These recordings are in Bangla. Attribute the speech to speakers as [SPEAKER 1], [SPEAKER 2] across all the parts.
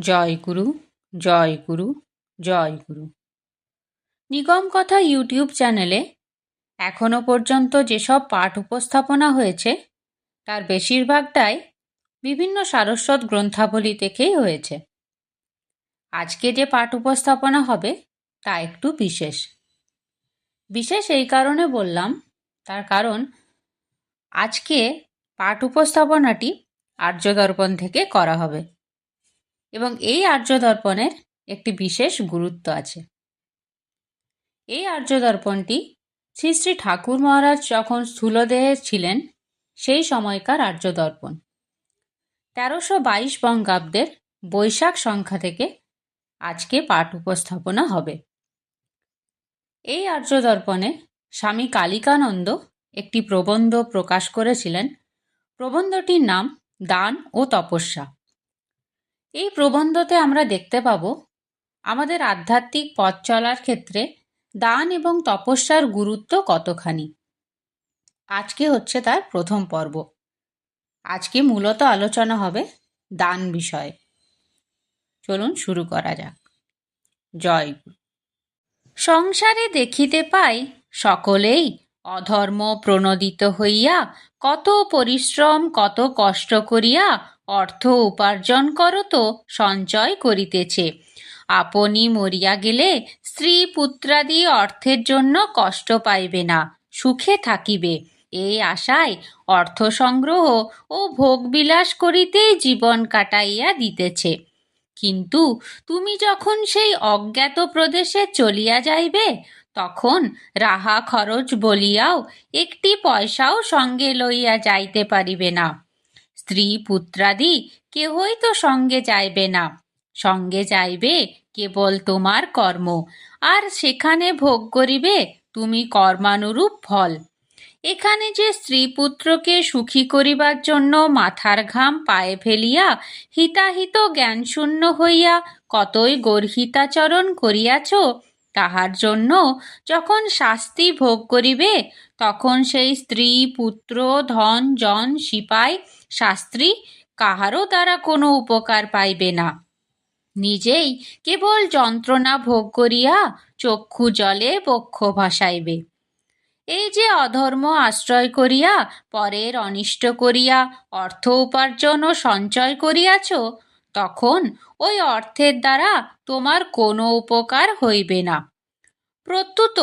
[SPEAKER 1] জয় গুরু জয় গুরু জয় গুরু। নিগম কথা ইউটিউব চ্যানেলে এখনও পর্যন্ত যেসব পাঠ উপস্থাপনা হয়েছে, তার বেশিরভাগটাই বিভিন্ন সারস্বত গ্রন্থাবলী থেকেই হয়েছে। আজকে যে পাঠ উপস্থাপনা হবে, তা একটু বিশেষ। বিশেষ এই কারণে বললাম, তার কারণ আজকে পাঠ উপস্থাপনাটি আর্যদর্পণ থেকে করা হবে। এবং এই আর্য দর্পণের একটি বিশেষ গুরুত্ব আছে। এই আর্য দর্পণটি শ্রী শ্রী ঠাকুর মহারাজ যখন স্থূলদেহে ছিলেন, সেই সময়কার আর্য দর্পণ। তেরোশো বাইশ বঙ্গাব্দের বৈশাখ সংখ্যা থেকে আজকে পাঠ উপস্থাপনা হবে। এই আর্য দর্পণে স্বামী কালিকানন্দ একটি প্রবন্ধ প্রকাশ করেছিলেন। প্রবন্ধটির নাম দান ও তপস্যা। এই প্রবন্ধতে আমরা দেখতে পাব, আমাদের আধ্যাত্মিক পথ চলার ক্ষেত্রে দান এবং তপস্যার গুরুত্ব কতখানি। আজকে হচ্ছে তার প্রথম পর্ব। আজকে মূলত আলোচনা হবে দান বিষয়ে। চলুন শুরু করা যাক। জয় সংসারে দেখিতে পাই সকলেই অধর্ম প্রণোদিত হইয়া কত পরিশ্রম, কত কষ্ট করিয়া অর্থ উপার্জন করত, সঞ্চয় করিতেছে। আপনি মরিয়া গেলে স্ত্রী পুত্রাদি অর্থের জন্য কষ্ট পাইবে না, সুখে থাকিবে। এই আশায় অর্থ সংগ্রহ ও ভোগবিলাস করিতেই জীবন কাটাইয়া দিতেছে। কিন্তু তুমি যখন সেই অজ্ঞাত প্রদেশে চলিয়া যাইবে তখন রাহা খরচ বলিয়াও একটি পয়সাও সঙ্গে লইয়া যাইতে পারিবে না। স্ত্রী পুত্রাদি কেহই তো সঙ্গে যাইবে না। সঙ্গে যাইবে কেবল তোমার কর্ম, আর সেখানে ভোগ করিবে তুমি কর্মানুরূপ ফল। এখানে যে স্ত্রী পুত্রকে সুখী করিবার জন্য মাথার ঘাম পায়ে ফেলিয়া হিতাহিত জ্ঞানশূন্য হইয়া কতই গর্হিতাচরণ করিয়াছ তাহার জন্য যখন শাস্তি ভোগ করিবে, তখন সেই স্ত্রী, পুত্র, ধন, জন, সিপাই, শাস্ত্রী কাহারও দ্বারা কোনো উপকার পাইবে না। নিজেই কেবল যন্ত্রণা ভোগ করিয়া চক্ষু জলে বক্ষ ভাসাইবে। এই যে অধর্ম আশ্রয় করিয়া, পরের অনিষ্ট করিয়া, অর্থ উপার্জন ও সঞ্চয় করিয়াছ তখন ওই অর্থের দ্বারা তোমার কোনো উপকার হইবে না। প্রত্যুত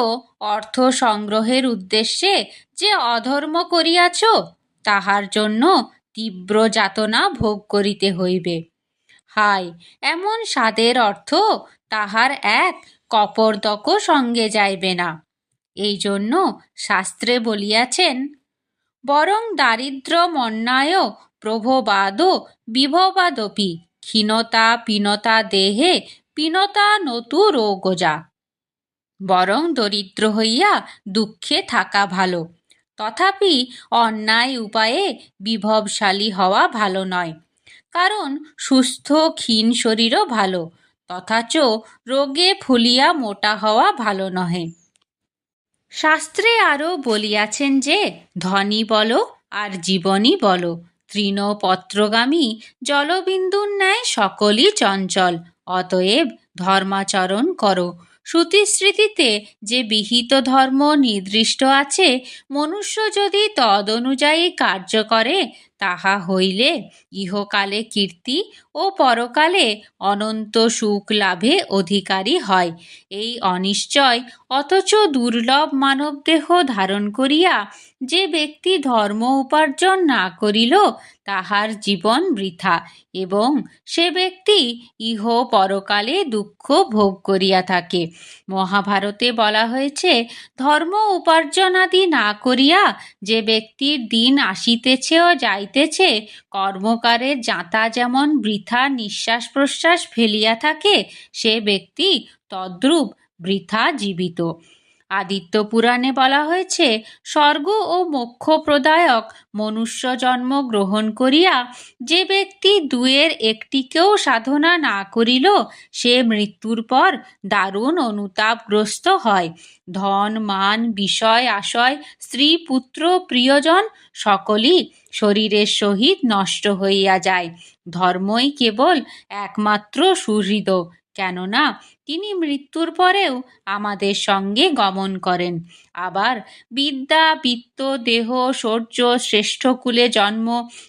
[SPEAKER 1] অর্থ সংগ্রহের উদ্দেশ্যে যে অধর্ম করিয়াছ, তাহার জন্য তীব্র যাতনা ভোগ করিতে হইবে। হায়, এমন স্বাদের অর্থ তাহার এক কপরদক সঙ্গে যাইবে না। এই জন্য শাস্ত্রে বলিয়াছেন, বরং দারিদ্র মন্যায় প্রভবাদ বিভবাদপি ক্ষীণতা পীনতা দেহে পীনতা নতু রোগজা বরং দরিদ্র হইয়া দুঃখে থাকা ভালো। তথাপি অন্যায় উপায়ে বিভবশালী হওয়া ভালো নয়। কারণ সুস্থ, ক্ষীণ শরীরও ভালো, তথাচ রোগে ফুলিয়া মোটা হওয়া ভালো নহে। শাস্ত্রে আরও বলিয়াছেন যে, ধনী বলো আর জীবনই বলো। তৃণপত্রগামী জলবিন্দুর ন্যায় সকলই চঞ্চল, অতএব ধর্মাচরণ করো। শ্রুতিস্মৃতিতে যে বিহিত ধর্ম নির্দিষ্ট আছে, মনুষ্য যদি তদনুযায়ী কার্য করে তাহা হইলে ইহকালে কীর্তি ও পরকালে অনন্ত সুখ লাভে অধিকারী হয়। এই অনিশ্চয় অথচ দুর্লভ মানবদেহ ধারণ করিয়া যে ব্যক্তি ধর্ম উপার্জন না করিল, তাহার জীবন বৃথা এবং সে ব্যক্তি ইহ পরকালে দুঃখ ভোগ করিয়া থাকে। মহাভারতে বলা হয়েছে, ধর্ম উপার্জনাদি না করিয়া যে ব্যক্তির দিন আসিতেছে ও যাইতেছে কর্মকারে যাঁতা যেমন বৃথা নিঃশ্বাস প্রশ্বাস ফেলিয়া থাকে সে ব্যক্তি তদ্রূপ বৃথা জীবিত। আদিত্য পুরাণে বলা হয়েছে, স্বর্গ ও মোক্ষ প্রদায়ক মনুষ্য জন্ম গ্রহণ করিয়া যে ব্যক্তি দুয়ের একটিকেও সাধনা না করিল, সে মৃত্যুর পর দারুণ অনুতাপগ্রস্ত হয়। ধন, মান, বিষয়, আশয়, স্ত্রী, পুত্র, প্রিয়জন সকলই শরীরের সহিত নষ্ট হইয়া যায়। ধর্মই কেবল একমাত্র সুহৃদ কেননা তিনি মৃত্যুর পরেও আমাদের সঙ্গে গমন করেন। আবার বিদ্যা বিত্ত দেহ, শৌর্য, শ্রেষ্ঠ কুলে জন্ম,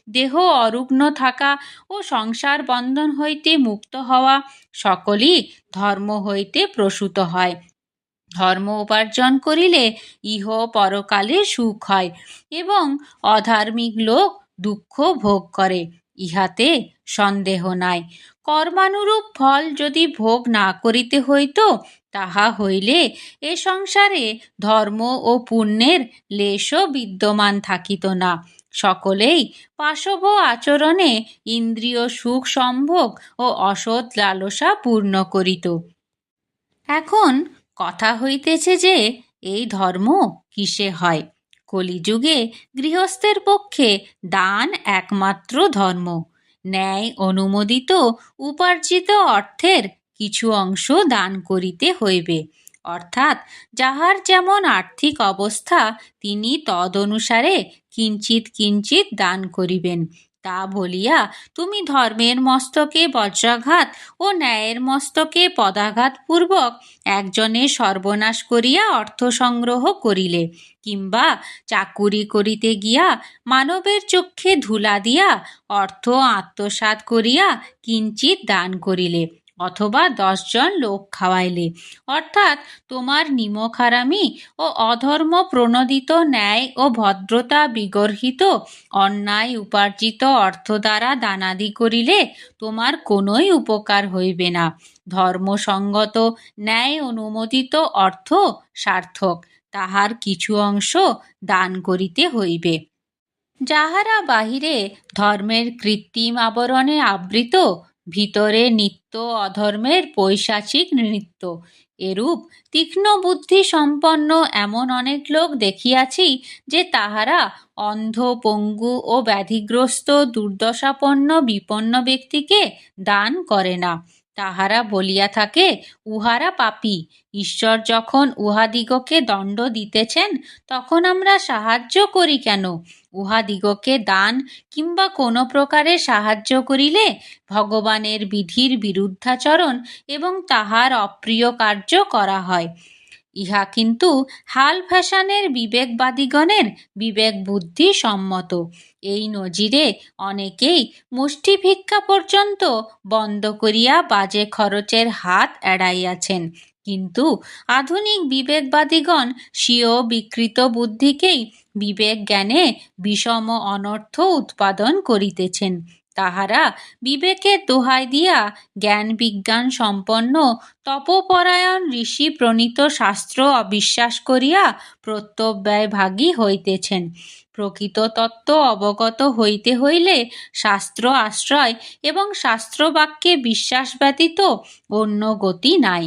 [SPEAKER 1] দেহ অরুগ্ন থাকা ও সংসার বন্ধন হইতে মুক্ত হওয়া সকলই ধর্ম হইতে প্রসূত হয়। ধর্ম উপার্জন করিলে ইহ পরকালে সুখ হয় এবং অধার্মিক লোক দুঃখ ভোগ করে। ইহাতে সন্দেহ নাই। কর্মানুরূপ ফল যদি ভোগ না করিতে হইত, তাহা হইলে এ সংসারে ধর্ম ও পুণ্যের লেশও বিদ্যমান থাকিত না। সকলেই পাশব আচরণে ইন্দ্রিয় সুখ সম্ভোগ ও অসৎ লালসা পূর্ণ করিত। এখন কথা হইতেছে যে, এই ধর্ম কিসে হয়? কলিযুগে গৃহস্থের পক্ষে দান একমাত্র ধর্ম। ন্যায় অনুমোদিত উপার্জিত অর্থের কিছু অংশ দান করিতে হইবে। অর্থাৎ যাহার যেমন আর্থিক অবস্থা, তিনি তদনুসারে কিঞ্চিত কিঞ্চিত দান করিবেন। তা বলিয়া তুমি ধর্মের মস্তকে বজ্রাঘাত ও ন্যায়ের মস্তকে পদাঘাত পূর্বক একজনের সর্বনাশ করিয়া অর্থ সংগ্রহ করিলে, কিংবা চাকুরি করিতে গিয়া মানবের চক্ষে ধুলা দিয়া অর্থ আত্মসাত করিয়া কিঞ্চিত দান করিলে। অথবা দশজন লোক খাওয়াইলে। অর্থাৎ তোমার নিমখারামি ও অধর্ম প্রণোদিত ন্যায় ও ভদ্রতা বিগর্হিত অন্যায় উপার্জিত অর্থ দ্বারা দানাদি করিলে তোমার কোনোই উপকার হইবে না। ধর্মসঙ্গত, ন্যায় অনুমোদিত অর্থ সার্থক, তাহার কিছু অংশ দান করিতে হইবে। যাহারা বাহিরে ধর্মের কৃত্রিম আবরণে আবৃত ভিতরে নিত্য অধর্মের পৈশাচিক নৃত্য। এরূপ তীক্ষ্ণ বুদ্ধি সম্পন্ন এমন অনেক লোক দেখিয়াছি যে তাহারা অন্ধ, পঙ্গু ও ব্যাধিগ্রস্ত, দুর্দশাপন্ন, বিপন্ন ব্যক্তিকে দান করে না। তাহারা বলিয়া থাকে, উহারা পাপী। ঈশ্বর যখন উহাদিগকে দণ্ড দিতেছেন, তখন আমরা সাহায্য করি কেন? উহাদিগকে দান কিংবা কোনো প্রকারে সাহায্য করিলে ভগবানের বিধির বিরুদ্ধাচরণ এবং তাহার অপ্রিয় কার্য করা হয়। ইহা কিন্তু হাল ফ্যাশনের বিবেকবাদীগণের বিবেক বুদ্ধি সম্মত। এই নজিরে অনেকেই মুষ্টি ভিক্ষা পর্যন্ত বন্ধ করিয়া বাজে খরচের হাত এড়াইয়াছেন। কিন্তু আধুনিক বিবেকবাদীগণ স্বীয় বিকৃত বুদ্ধিকেই বিবেক জ্ঞানে বিষম অনর্থ উৎপাদন করিতেছেন। তাহারা বিবেকের দোহাই দিয়া জ্ঞান বিজ্ঞান সম্পন্ন তপপরায়ণ ঋষি প্রণীত শাস্ত্র অবিশ্বাস করিয়া প্রত্যব্যয় ভাগী হইতেছেন। প্রকৃত তত্ত্ব অবগত হইতে হইলে শাস্ত্র আশ্রয় এবং শাস্ত্রবাক্যে বিশ্বাস ব্যতীত অন্য গতি নাই।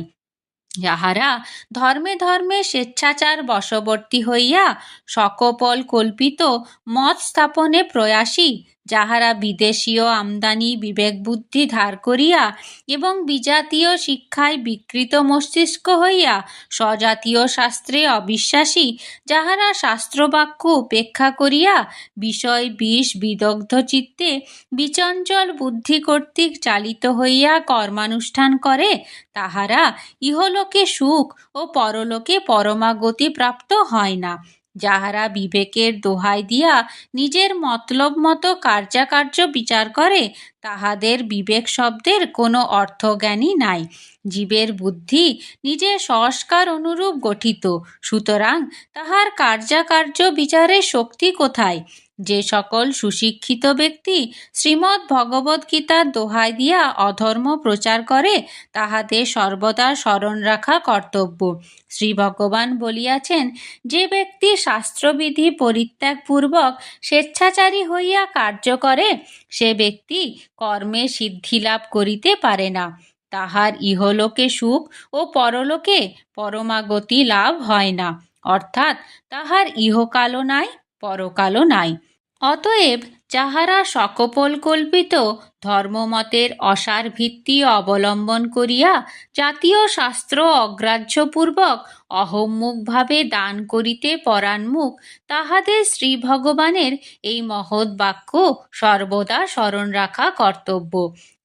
[SPEAKER 1] যাহারা ধর্মে ধর্মে স্বেচ্ছাচার বশবর্তী হইয়া সকপল কল্পিত মত স্থাপনে প্রয়াসী যাহারা বিদেশীয় আমদানি, বিবেকবুদ্ধি ধার করিয়া এবং বিজাতীয় শিক্ষায় বিকৃত মস্তিষ্ক হইয়া স্বজাতীয় শাস্ত্রে অবিশ্বাসী, যাহারা শাস্ত্রবাক্য উপেক্ষা করিয়া বিষয়, বিষ, বিদগ্ধ চিত্তে বিচঞ্চল বুদ্ধি কর্তৃক চালিত হইয়া কর্মানুষ্ঠান করে, তাহারা ইহলোকে সুখ ও পরলোকে পরমাগতি প্রাপ্ত হয় না। যাহারা বিবেকের দোহাই দিয়া নিজের মতলব মতো কার্যাকার্য বিচার করে, তাহাদের বিবেক শব্দের কোনো অর্থজ্ঞানই নাই। জীবের বুদ্ধি নিজের সংস্কার অনুরূপ গঠিত, সুতরাং তাহার কার্যাকার্য বিচারের শক্তি কোথায়? যে সকল সুশিক্ষিত ব্যক্তি শ্রীমদ্ ভগবদ্গীতার দোহাই দিয়া অধর্ম প্রচার করে তাহাদের সর্বদা স্মরণ রাখা কর্তব্য। শ্রী ভগবান বলিয়াছেন, যে ব্যক্তি শাস্ত্রবিধি পরিত্যাগপূর্বক স্বেচ্ছাচারী হইয়া কার্য করে, সে ব্যক্তি কর্মে সিদ্ধি লাভ করিতে পারে না। তাহার ইহলোকে সুখ ও পরলোকে পরমাগতি লাভ হয় না। অর্থাৎ তাহার ইহকালও নাই, পরকালও নাই। অতএব যাহারা সকপল কল্পিত ধর্মমতের অসার ভিত্তি অবলম্বন করিয়া জাতীয় শাস্ত্র অগ্রাহ্যপূর্বক অহম্মুখভাবে দান করিতে পরাণমুখ তাহাদের শ্রী ভগবানের এই মহৎ বাক্য সর্বদা স্মরণ রাখা কর্তব্য।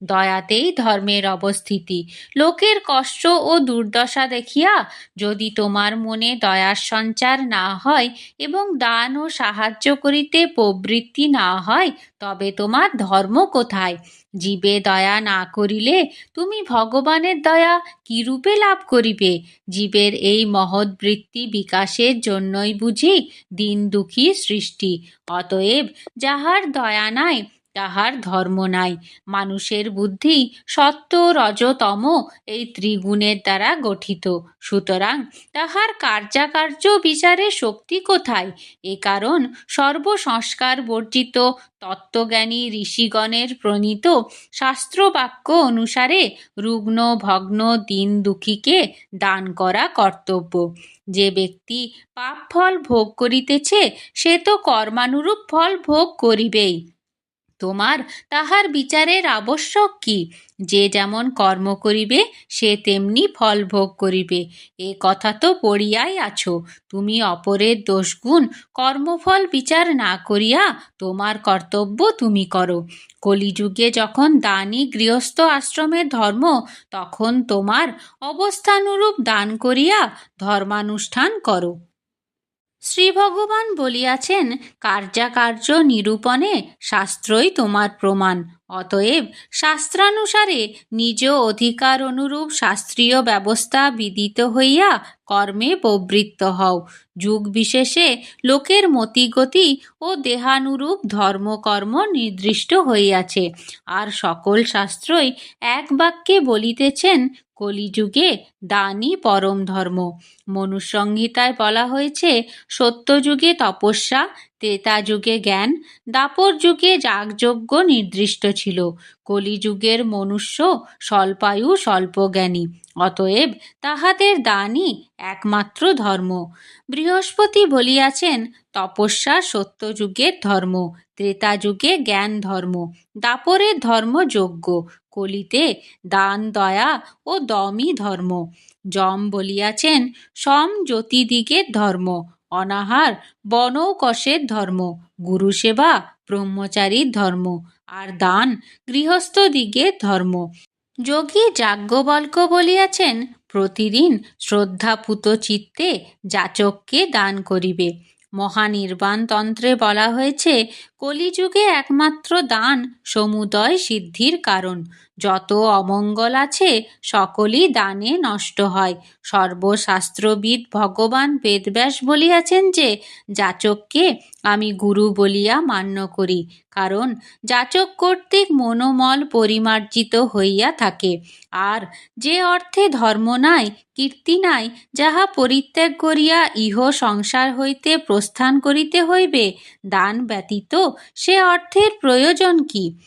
[SPEAKER 1] দয়াতেই ধর্মের অবস্থিতি। লোকের কষ্ট ও দুর্দশা দেখিয়া যদি তোমার মনে দয়ার সঞ্চার না হয় এবং দান ও সাহায্য করিতে প্রবৃত্তি না হয়, তবে তোমার ধর্ম কোথায়? জীবে দয়া না করিলে তুমি ভগবানের দয়া কিরূপে লাভ করিবে? জীবের এই মহৎ বৃত্তি বিকাশের জন্যই বুঝি দিন দুঃখী সৃষ্টি। অতএব যাহার দয়া নাই তাহার ধর্ম নাই। মানুষের বুদ্ধি সত্য রজতম এই ত্রিগুণের দ্বারা গঠিত। সুতরাং তাহার কার্যাকার্য বিচারে শক্তি কোথায়? এ কারণ সর্বসংস্কার বর্জিত তত্ত্বজ্ঞানী ঋষিগণের প্রণীত শাস্ত্রবাক্য অনুসারে রুগ্ন, ভগ্ন, দিন দুঃখীকে দান করা কর্তব্য। যে ব্যক্তি পাপ ফল ভোগ করিতেছে, সে তো কর্মানুরূপ ফল ভোগ করিবেই। তোমার, তাহার বিচারের আবশ্যক কি? যে যেমন কর্ম করিবে, সে তেমনি ফল ভোগ করিবে। এ কথা তো পড়িয়াই আছো। তুমি অপরের দোষগুণ, কর্মফল বিচার না করিয়া তোমার কর্তব্য তুমি করো। কলিযুগে যখন দানই গৃহস্থ আশ্রমের ধর্ম, তখন তোমার অবস্থানুরূপ দান করিয়া ধর্মানুষ্ঠান করো। শ্রী ভগবান বলিয়াছেন, কার্যাকার্য নিরূপণে শাস্ত্রই তোমার প্রমাণ। অতএব শাস্ত্রানুসারে নিজ অধিকার অনুরূপ শাস্ত্রীয় ব্যবস্থা বিদিত হইয়া কর্মে প্রবৃত্ত হও। যুগ বিশেষে লোকের মতিগতি ও দেহানুরূপ ধর্মকর্ম নির্দিষ্ট হইয়াছে। আর সকল শাস্ত্রই এক বাক্যে বলিতেছেন কলিযুগে দানই পরম ধর্ম। মনুসংহিতায় বলা হয়েছে, সত্যযুগে তপস্যা ত্রেতা যুগে জ্ঞান দাপর যুগে যাগযজ্ঞ নির্দিষ্ট ছিল। কলিযুগের মনুষ্য স্বল্পায়ু স্বল্পজ্ঞানী, অতএব তাহাদের দানই একমাত্র ধর্ম। বৃহস্পতি বলিয়াছেন, তপস্যা সত্যযুগের ধর্ম ত্রেতা যুগে জ্ঞান ধর্ম, দাপরের ধর্ম যজ্ঞ কলিতে দান, দয়া ও দমই ধর্ম। যম বলিয়াছেন, সম জ্যোতিদিগের ধর্ম, অনাহার বনৌকশের ধর্ম, গুরুসেবা ব্রহ্মচারীর ধর্ম, আর দান গৃহস্থ দিগের ধর্ম। যোগী যাজ্ঞবল্ক বলিয়াছেন, প্রতিদিন শ্রদ্ধাপুত চিত্তে যাচককে দান করিবে। মহানির্বাণ তন্ত্রে বলা হয়েছে কলিযুগে একমাত্র দান, সমুদয় সিদ্ধির কারণ। যত অমঙ্গল আছে, সকলই দানে নষ্ট হয়। সর্বশাস্ত্রবিদ ভগবান বেদব্যাস বলিয়াছেন যে, যাচককে আমি গুরু বলিয়া মান্য করি, কারণ যাচক কর্তৃক মনোমল পরিমার্জিত হইয়া থাকে। আর যে অর্থে ধর্ম নাই, কীর্তি নাই, যাহা পরিত্যাগ করিয়া ইহ সংসার হইতে প্রস্থান করিতে হইবে, দান ব্যতীত সে অর্থের প্রয়োজন কি?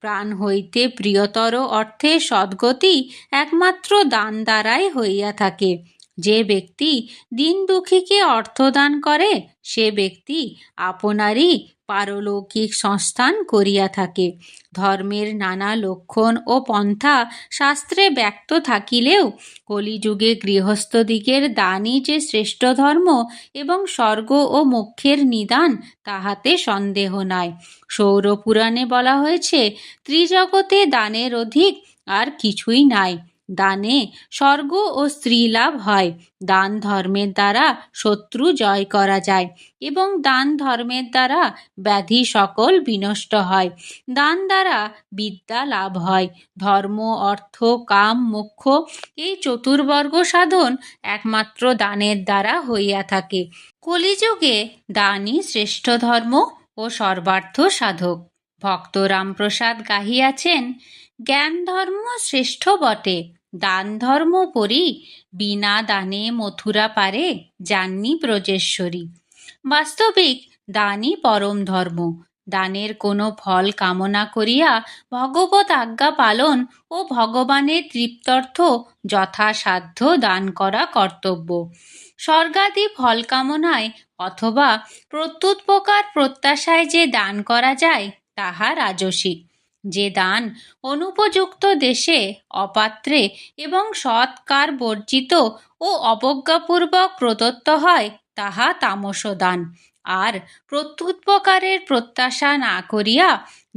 [SPEAKER 1] প্রাণ হইতে প্রিয়তর অর্থে সদ্গতি একমাত্র দান দ্বারাই হইয়া থাকে। যে ব্যক্তি দিন দুঃখীকে অর্থদান করে, সে ব্যক্তি আপনারই পারলৌকিক সংস্থান করিয়া থাকে। ধর্মের নানা লক্ষণ ও পন্থা শাস্ত্রে ব্যক্ত থাকিলেও কলিযুগে গৃহস্থদিগের দানই যে শ্রেষ্ঠ ধর্ম এবং স্বর্গ ও মোক্ষের নিদান, তাহাতে সন্দেহ নাই। সৌরপুরাণে বলা হয়েছে, ত্রিজগতে দানের অধিক আর কিছুই নাই। দানে স্বর্গ ও স্ত্রী লাভ হয়। দান ধর্মের দ্বারা শত্রু জয় করা যায় এবং দান ধর্মের দ্বারা ব্যাধি সকল বিনষ্ট হয়। দান দ্বারা বিদ্যা লাভ হয়। ধর্ম, অর্থ, কাম, মোক্ষ এই চতুর্বর্গ সাধন একমাত্র দানের দ্বারা হইয়া থাকে। কলিযুগে দানই শ্রেষ্ঠ ধর্ম ও সর্বার্থ সাধক। ভক্ত রামপ্রসাদ গাহিয়াছেন জ্ঞান ধর্ম শ্রেষ্ঠ বটে। দান ধর্ম পরি, বিনা দানে মথুরা পারে জাননি ব্রজেশ্বরী। বাস্তবিক, দানই পরম ধর্ম। দানের কোনো ফল কামনা করিয়া ভগবত আজ্ঞা পালন ও ভগবানের তৃপ্তর্থ যথাসাধ্য দান করা কর্তব্য। স্বর্গাদি ফল কামনায় অথবা প্রত্যুৎপকার প্রত্যাশায় যে দান করা যায়, তাহা রাজসিক। যে দান অনুপযুক্ত দেশে অপাত্রে এবং সৎকার বর্জিত ও অবজ্ঞাপূর্বক প্রদত্ত হয়, তাহা তামস দান আর প্রত্যুৎপকারের প্রত্যাশা না করিয়া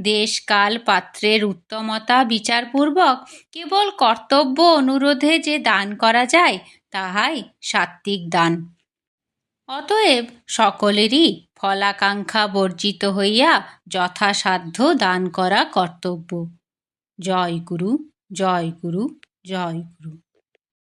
[SPEAKER 1] দেশ কাল পাত্রের উত্তমতা বিচারপূর্বক কেবল কর্তব্য অনুরোধে যে দান করা যায়, তাহাই সাত্ত্বিক দান। অতএব সকলেরই ফলাকাঙ্ক্ষা বর্জিত হইয়া যথাসাধ্য দান করা কর্তব্য। জয় গুরু জয় গুরু জয় গুরু।